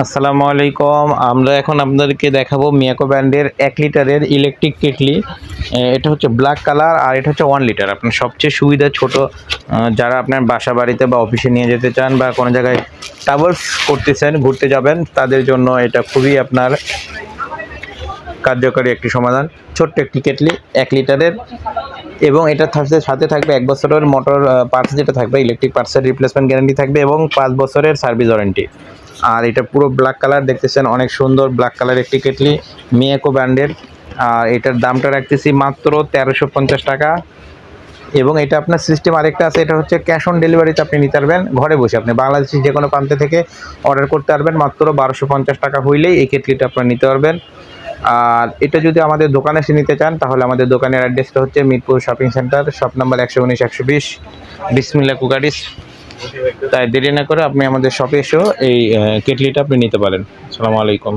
আসসালামু আলাইকুম। আমরা এখন আপনাদেরকে দেখাবো মিয়াকো ব্র্যান্ডের এক লিটারের ইলেকট্রিক কেটলি। এটা হচ্ছে ব্ল্যাক কালার আর এটা হচ্ছে ওয়ান লিটার আপনার সবচেয়ে সুবিধা ছোট যারা আপনার বাসা বাড়িতে বা অফিসে নিয়ে যেতে চান বা কোনো জায়গায় ট্রাভেলস করতেছেন, ঘুরতে যাবেন, তাদের জন্য এটা খুবই আপনার কার্যকরী একটি সমাধান। ছোট্ট একটি কেটলি, এক লিটারের। এবং এটা থাকতে, সাথে থাকবে এক বছরের মোটর পার্টস যেটা থাকবে ইলেকট্রিক পার্টসের রিপ্লেসমেন্ট গ্যারান্টি থাকবে এবং পাঁচ বছরের সার্ভিস ওয়ারেন্টি আর এটা পুরো ব্ল্যাক কালার দেখতেছেন, অনেক সুন্দর ব্ল্যাক কালার একটি কেটলি মিয়াকো ব্র্যান্ডের আর এটার দামটা রাখতেছি মাত্র তেরোশো পঞ্চাশ টাকা। এবং এটা আপনার সিস্টেম আরেকটা আছে, এটা হচ্ছে ক্যাশ অন ডেলিভারিতে আপনি নিতে পারবেন। ঘরে বসে আপনি বাংলাদেশের যে কোনো প্রান্তে থেকে অর্ডার করতে পারবেন, মাত্র বারোশো পঞ্চাশ টাকা হইলেই এই কেটলিটা আপনার নিতে পারবেন। আর এটা যদি আমাদের দোকানে এসে নিতে চান, তাহলে আমাদের দোকানের অ্যাড্রেসটা হচ্ছে Mirpur shopping centre shop number একশো উনিশ, একশো বিশ বিসমিল্লা কুকারিস। তাই দেরি না করে আপনি আমাদের শপে এসেও এই কেটলিটা আপনি নিতে পারেন। আসসালামু আলাইকুম।